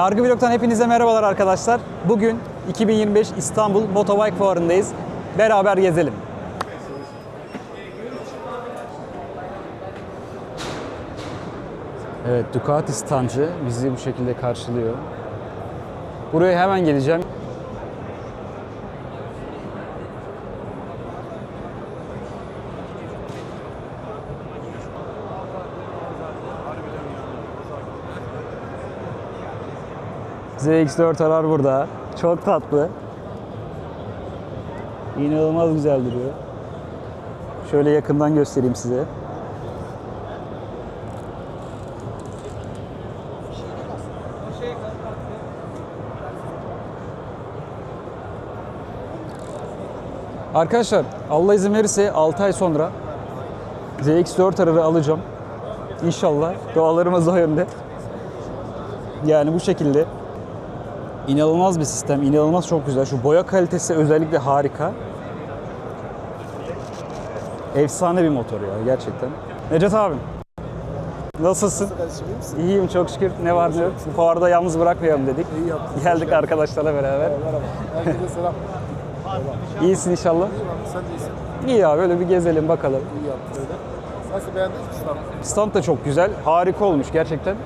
Yargı Vlog'tan hepinize merhabalar arkadaşlar. Bugün 2025 İstanbul Motobike Fuarı'ndayız. Beraber gezelim. Evet, Ducati stancı bizi bu şekilde karşılıyor. Buraya hemen geleceğim. ZX4 arar burada. Çok tatlı. İnanılmaz güzel duruyor. Şöyle yakından göstereyim size. Arkadaşlar Allah izin verirse 6 ay sonra ZX4 ararı alacağım. İnşallah dualarımız o yönde. Yani bu şekilde inanılmaz bir sistem, inanılmaz çok güzel. Şu boya kalitesi özellikle harika. Efsane bir motor ya gerçekten. Necdet abim. Nasılsın? Misin? İyiyim çok şükür. Ne var ne yok. Bu fuarda yalnız bırakmayalım dedik. İyi yaptın. Geldik arkadaşlarla beraber. Merhaba. Herkese selam. İyisin inşallah. İyi bak, sen de iyisin. İyi ya böyle bir gezelim bakalım. İyi yaptın öyle. Nasıl beğendiniz mi standı? Stand da çok güzel. Harika olmuş gerçekten.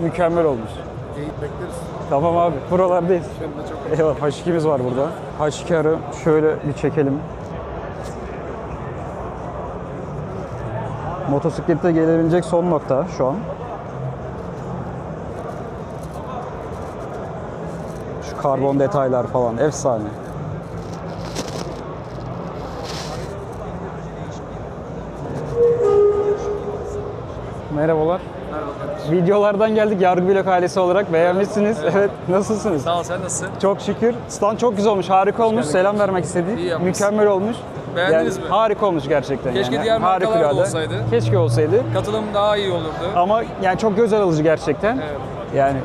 Mükemmel olmuş. İyi bekleriz. Tamam abi. Buralardayız. Eyvallah. H2'miz var burada. H2'ı şöyle bir çekelim. Motosiklette gelebilecek son nokta şu an. Şu karbon detaylar falan efsane. Merhabalar. Videolardan geldik Yargı Blok ailesi olarak. Beğenmişsiniz. Evet. Nasılsınız? Sağ ol sen nasılsın? Çok şükür. Stand çok güzel olmuş, harika olmuş. Selam vermek istedik. Mükemmel olmuş. Beğendiniz mi? Harika olmuş gerçekten. Keşke yani. diğer markalar da olsaydı. Keşke olsaydı. Katılım daha iyi olurdu. Ama yani çok göz alıcı gerçekten. Evet. Yani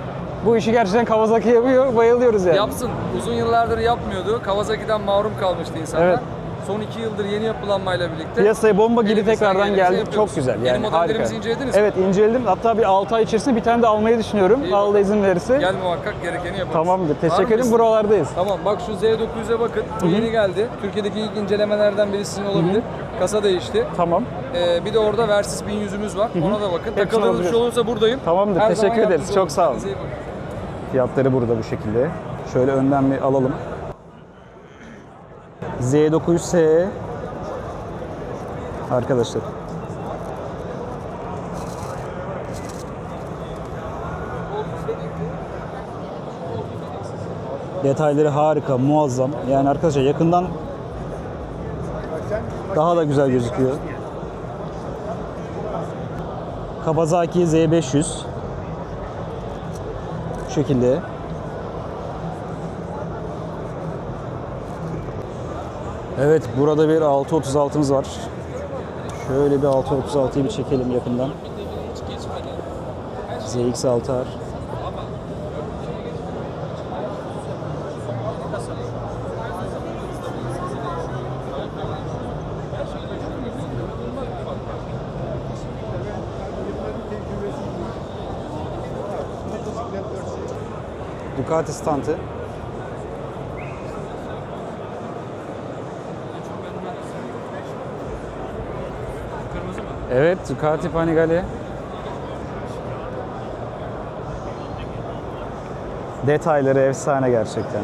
bu işi gerçekten Kawasaki yapıyor. Bayılıyoruz yani. Yapsın. Uzun yıllardır yapmıyordu. Kawasaki'den mahrum kalmıştı insanlar. Evet. Son iki yıldır yeni yapılanmayla birlikte Piyasaya bomba gibi tekrardan geldik. yapıyoruz. Çok güzel. Yeni Yani harika. modellerimizi incelediniz mi? Evet inceledim. Hatta bir 6 ay içerisinde bir tane de almayı düşünüyorum. İyi Allah izin verirse. gel muhakkak gerekeni yaparız. Tamamdır. Teşekkür ederim. Buralardayız. Tamam bak şu Z900'e bakın. Bu yeni geldi. Türkiye'deki ilk incelemelerden biri sizin olabilir. Kasa değişti. Tamam. Ee, bir de orada Versys 1100'ümüz var. Ona da bakın. Takıldığınız bir şey olursa buradayım. Tamamdır, Her teşekkür ederiz. Çok sağ olun. Fiyatları burada bu şekilde. Şöyle önden bir alalım. Z900S Arkadaşlar. Detayları harika, muazzam. Yani arkadaşlar yakından daha da güzel gözüküyor. Kawasaki Z500 bu şekilde. Evet burada bir 636'mız var. Şöyle bir 636'yı bir çekelim yakından. ZX6R. Ducati stantı. Evet, Ducati Panigale. Detayları efsane gerçekten.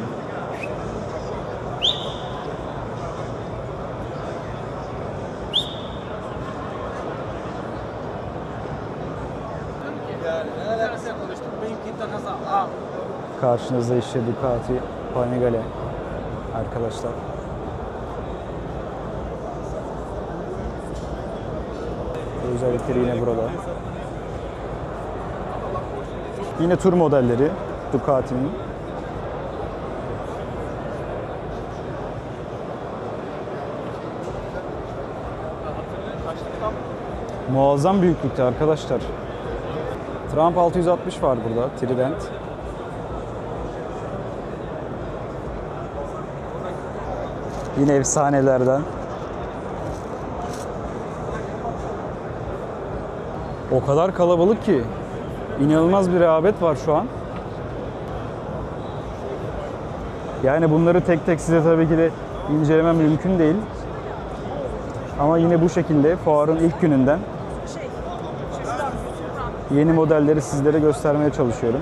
Karşınızda işte Ducati Panigale arkadaşlar. Özellikleri yine burada. Yine tur modelleri Ducati'nin. Muazzam büyüklükte arkadaşlar. Trump 660 var burada, Trident. Yine efsanelerden. O kadar kalabalık ki inanılmaz bir rehabet var şu an. Yani bunları tek tek size tabii ki de incelemem mümkün değil. Ama yine bu şekilde fuarın ilk gününden yeni modelleri sizlere göstermeye çalışıyorum.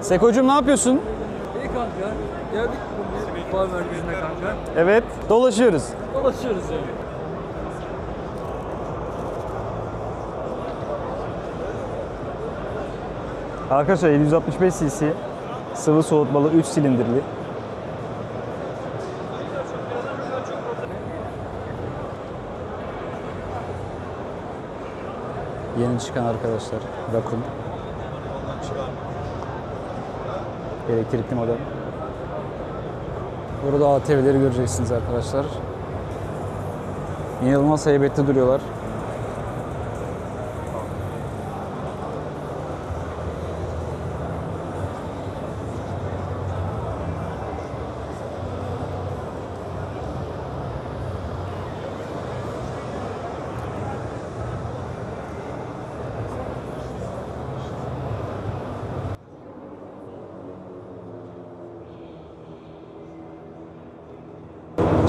Sekocuğum ne yapıyorsun? İyi kanka. Geldik fuar merkezine kanka. Evet. Dolaşıyoruz. Dolaşıyoruz yani. Arkadaşlar 765 cc sıvı soğutmalı 3 silindirli. Yeni çıkan arkadaşlar Rakun. Elektrikli model. Burada ATV'leri göreceksiniz arkadaşlar. İnanılmaz heybetli duruyorlar.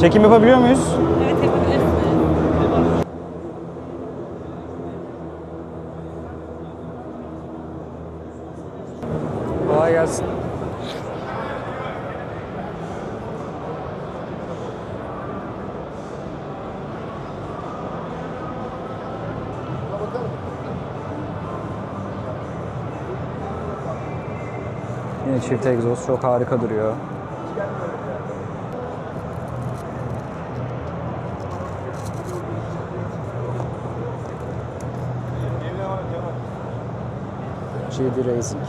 Çekim yapabiliyor muyuz? Evet yapabilirsiniz. Kolay gelsin. Yine çift egzoz çok harika duruyor. GD Racing.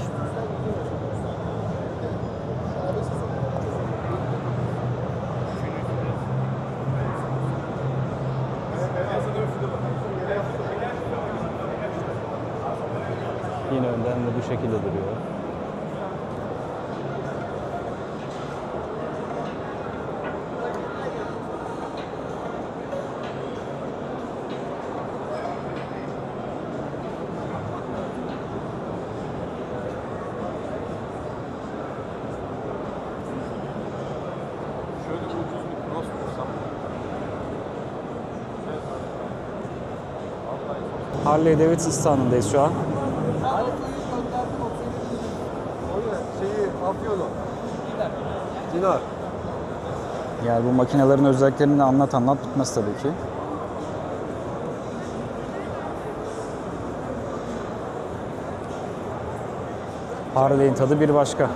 Yine önden de bu şekilde duruyor. Harley Davidson standındayız şu an. Şeyi Afyon'u. Dinar. Yani bu makinelerin özelliklerini anlat anlat bitmez tabii ki. Harley'in tadı bir başka.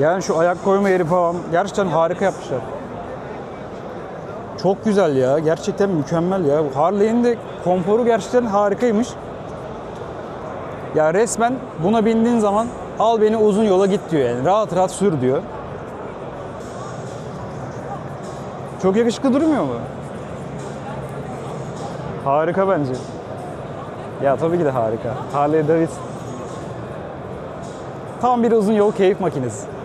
Yani şu ayak koyma yeri falan gerçekten harika yapmışlar. Çok güzel ya. Gerçekten mükemmel ya. Harley'in de konforu gerçekten harikaymış. Ya resmen buna bindiğin zaman al beni uzun yola git diyor yani. Rahat rahat sür diyor. Çok yakışıklı durmuyor mu? Harika bence. Ya tabii ki de harika. Harley Davidson. Tam bir uzun yol keyif makinesi.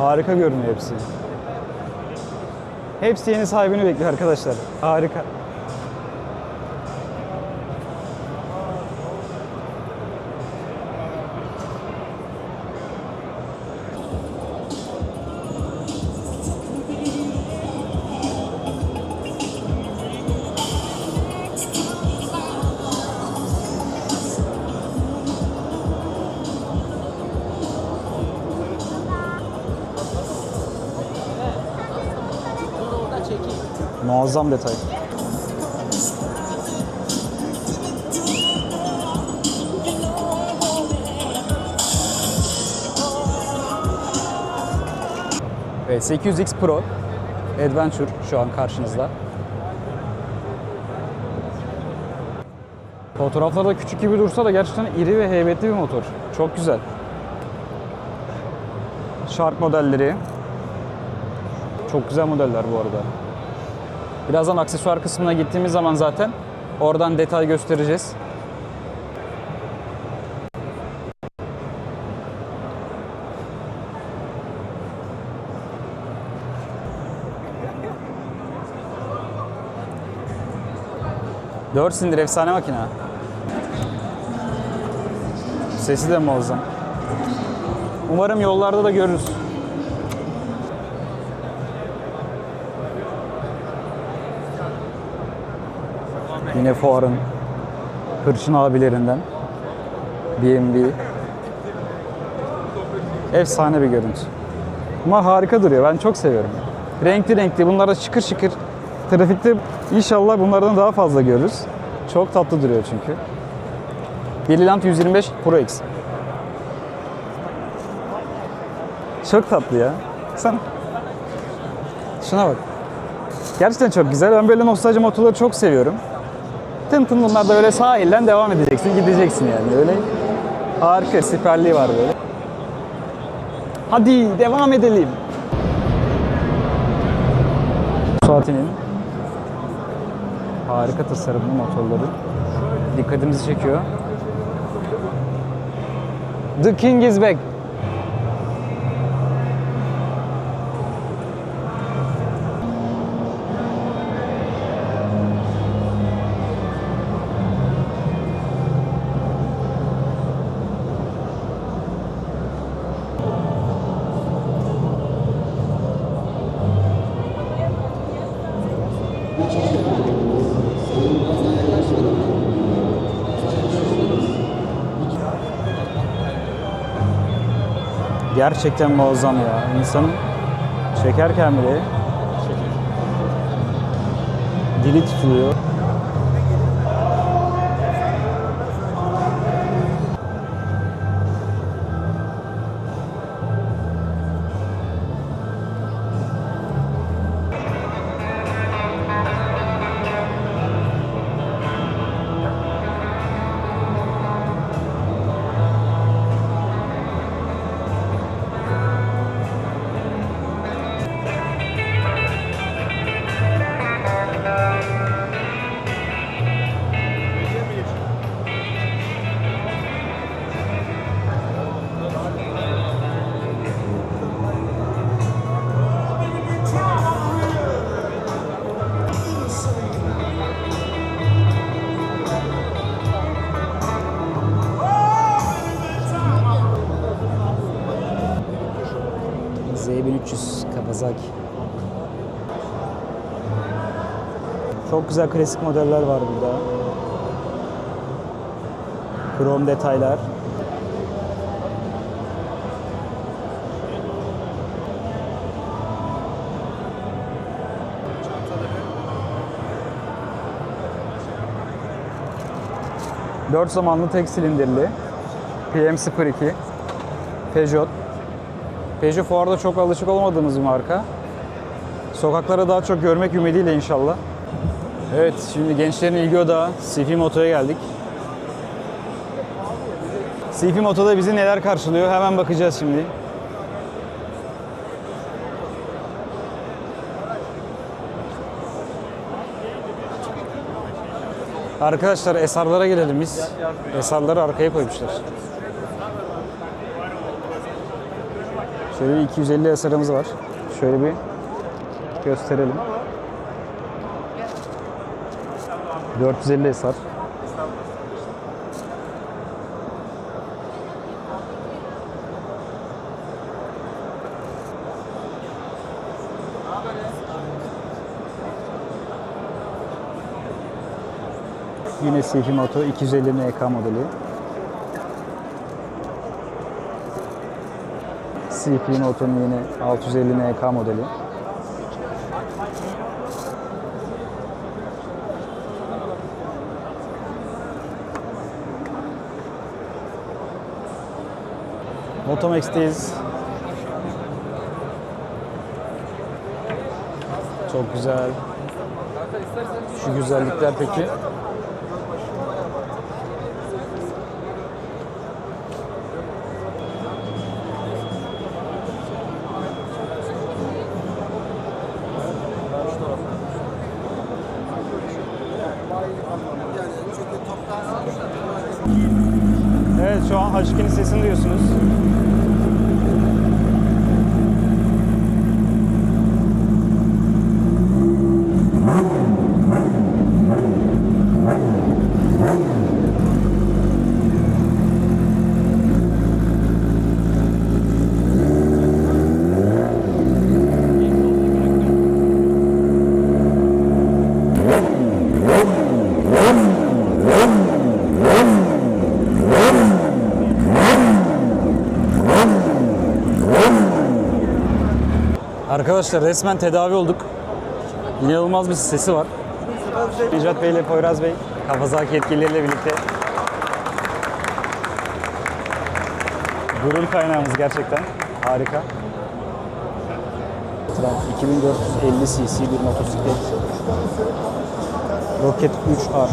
Harika görünüyor hepsi. Hepsi yeni sahibini bekliyor arkadaşlar. Harika. Muazzam detay. Evet, 800X Pro Adventure şu an karşınızda. Fotoğraflarda küçük gibi dursa da gerçekten iri ve heybetli bir motor. Çok güzel. Shark modelleri. Çok güzel modeller bu arada. Birazdan aksesuar kısmına gittiğimiz zaman zaten oradan detay göstereceğiz. Dört silindir efsane makine. Sesi de muazzam. Umarım yollarda da görürüz. Yine fuarın hırçın abilerinden BMW. Efsane bir görüntü. Ama harika duruyor. Ben çok seviyorum. Renkli renkli. Bunlar da şıkır şıkır. Trafikte inşallah bunlardan daha fazla görürüz. Çok tatlı duruyor çünkü. Brilliant 125 Pro X. Çok tatlı ya. Sen şuna bak. Gerçekten çok güzel. Ben böyle nostalji motorları çok seviyorum. Tın tın bunlar da böyle sahilden devam edeceksin, gideceksin yani. Öyle harika siperliği var böyle. Hadi devam edelim. Suati'nin harika tasarımlı motorları dikkatimizi çekiyor. The King is back. Gerçekten muazzam ya. İnsanın çekerken bile dili tutuluyor. Z1300 Kawasaki. Çok güzel klasik modeller var burada. Krom detaylar. Dört zamanlı tek silindirli. PM02. Peugeot. Peugeot fuarda çok alışık olmadığımız bir marka. Sokaklara daha çok görmek ümidiyle inşallah. Evet, şimdi gençlerin ilgi odağı CF Moto'ya geldik. CF Moto'da bizi neler karşılıyor hemen bakacağız şimdi. Arkadaşlar SR'lara gelelim biz. SR'ları arkaya koymuşlar. Şöyle bir 250 SR'ımız var. Şöyle bir gösterelim. 450 SR. Yine CF Moto 250 NK modeli. CF Moto'nun yine 650 NK modeli. Motomex'teyiz. Çok güzel. Şu güzellikler peki. Sesini duyuyorsunuz. Arkadaşlar resmen tedavi olduk. İnanılmaz bir sesi var. Necat Bey ile Poyraz Bey, Kawasaki yetkilileriyle birlikte. Gurur kaynağımız gerçekten. Harika. Trump 2450 cc bir motosiklet. Rocket 3R.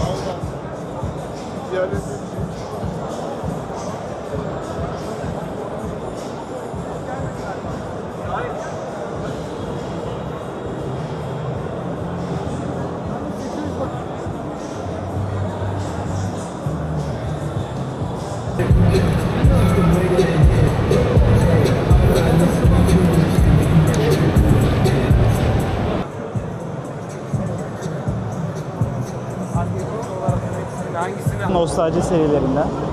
Nostalji serilerinden.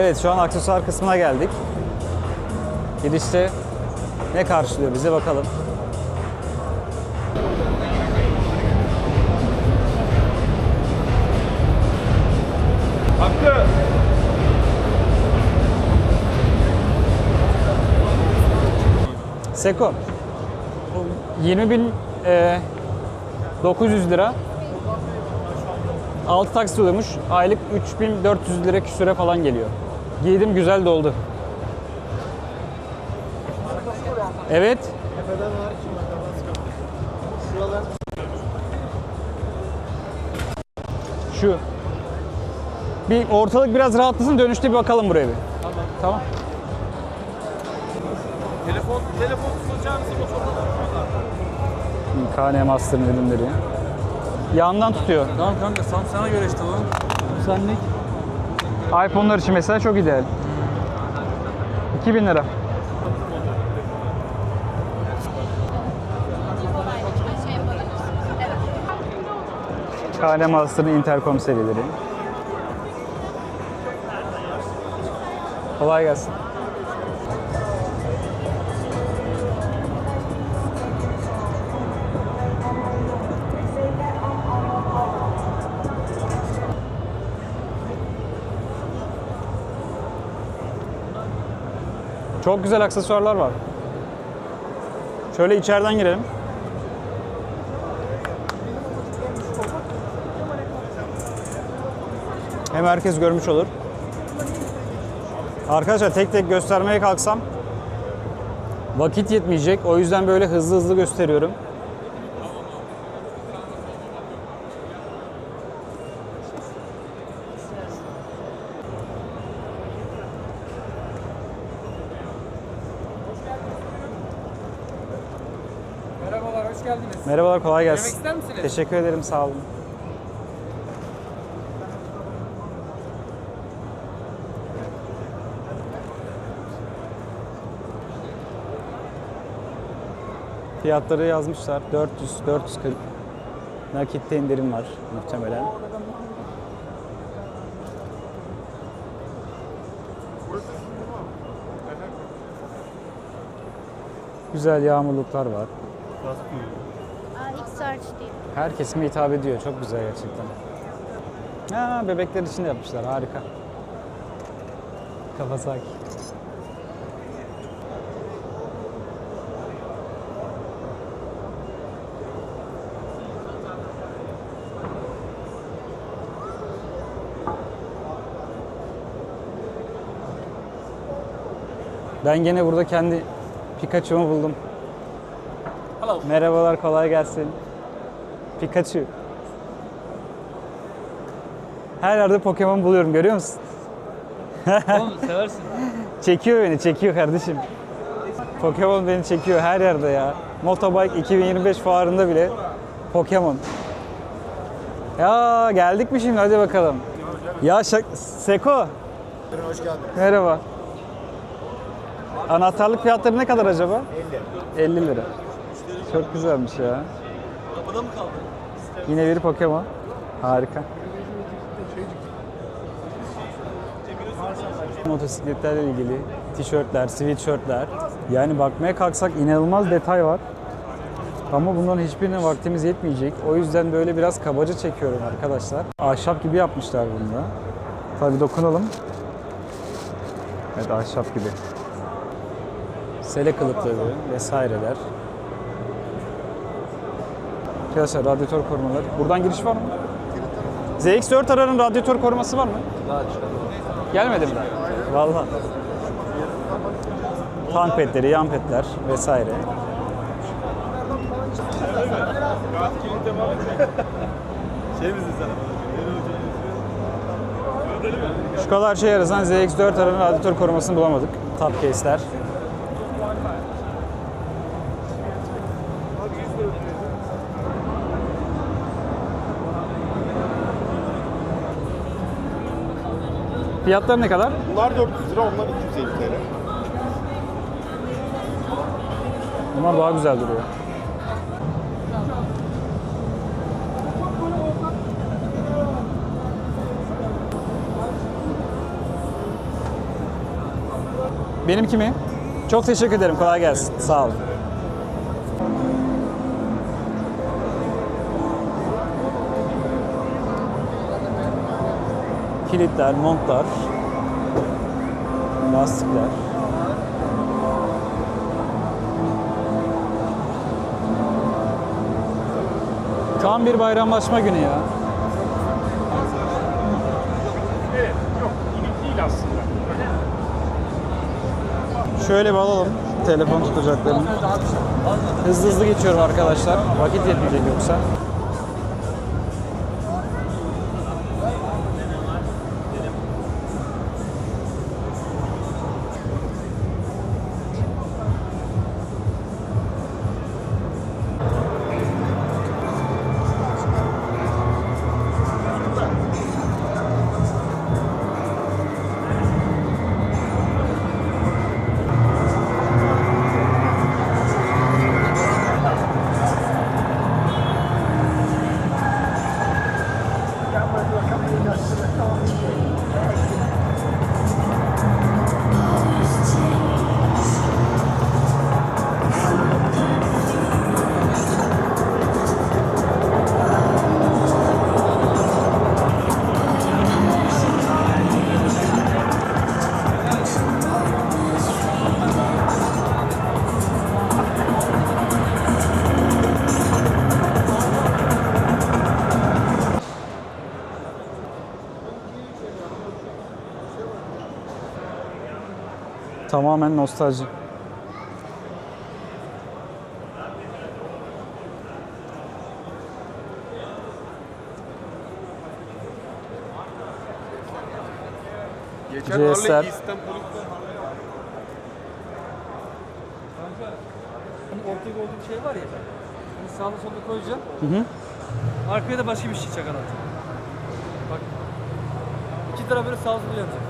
Evet şu an aksesuar kısmına geldik. Girişte ne karşılıyor bize bakalım. Hakkı. Seko. 20 bin e, 900 lira. 6 taksit oluyormuş. Aylık 3400 lira küsüre falan geliyor. Giydim güzel de oldu. Evet. Şu. Bir ortalık biraz rahatlasın dönüşte bir bakalım buraya bir. Tamam. Tamam. Telefon, telefon tutacağınızı motorda KN Master'ın ürünleri. Yandan tutuyor. Tamam kanka sana göre işte bu. Senlik. iPhone'lar için mesela çok ideal. 2000 lira. KN Master'ın intercom serileri. Kolay gelsin. Çok güzel aksesuarlar var. Şöyle içeriden girelim. Hem herkes görmüş olur. Arkadaşlar tek tek göstermeye kalksam vakit yetmeyecek. O yüzden böyle hızlı hızlı gösteriyorum. Merhabalar, kolay gelsin. Yemek ister misiniz? Teşekkür ederim, sağ olun. Fiyatları yazmışlar. 400, 440. Nakitte indirim var muhtemelen. Güzel yağmurluklar var. Aa, X. Her kesime hitap ediyor. Çok güzel gerçekten. Ha, bebekler için de yapmışlar. Harika. Kawasaki. Ben gene burada kendi Pikachu'mu buldum. Hello. Merhabalar, kolay gelsin. Pikachu. Her yerde Pokemon buluyorum, görüyor musun? Oğlum seversin. Çekiyor beni, çekiyor kardeşim. Pokemon beni çekiyor her yerde ya. Motobike 2025 fuarında bile Pokemon. Ya geldik mi şimdi? Hadi bakalım. Ya şak Seko. Hoş geldin. Merhaba. Anahtarlık fiyatları ne kadar acaba? 50. 50 lira. Çok güzelmiş ya. Kapıda mı kaldı? Yine bir Pokemon. Harika. Motosikletlerle ilgili tişörtler, sweatshirtler. Yani bakmaya kalksak inanılmaz detay var. Ama bunların hiçbirine vaktimiz yetmeyecek. O yüzden böyle biraz kabaca çekiyorum arkadaşlar. Ahşap gibi yapmışlar bunu da. Tabii dokunalım. Evet ahşap gibi. Sele kılıfları vesaireler. Arkadaşlar radyatör korumaları. Buradan giriş var mı? ZX4 aranın radyatör koruması var mı? Gelmedi mi? Vallahi. Tank petleri, yan petler vesaire. Şey misin sen? Şu kadar şey arasan ZX4 aranın radyatör korumasını bulamadık. Top case'ler. Fiyatlar ne kadar? Bunlar 400 lira, onlar 250 TL. Bunlar daha güzel duruyor. Benimki mi? Çok teşekkür ederim. Kolay gelsin. Sağ olun. Kilitler, montlar, lastikler. Tam bir bayramlaşma günü ya. Şöyle bir alalım telefon tutacaklarını. Hızlı hızlı geçiyorum arkadaşlar. Vakit yetmeyecek yoksa. Tamamen nostalji. Geçen GSR. Harley Ortaya olduğu bir şey var ya. Sağda solda koyacaksın. Hı hı. Arkaya da başka bir şey çakacaksın. Bak. İki taraf böyle sağ sola yanacak.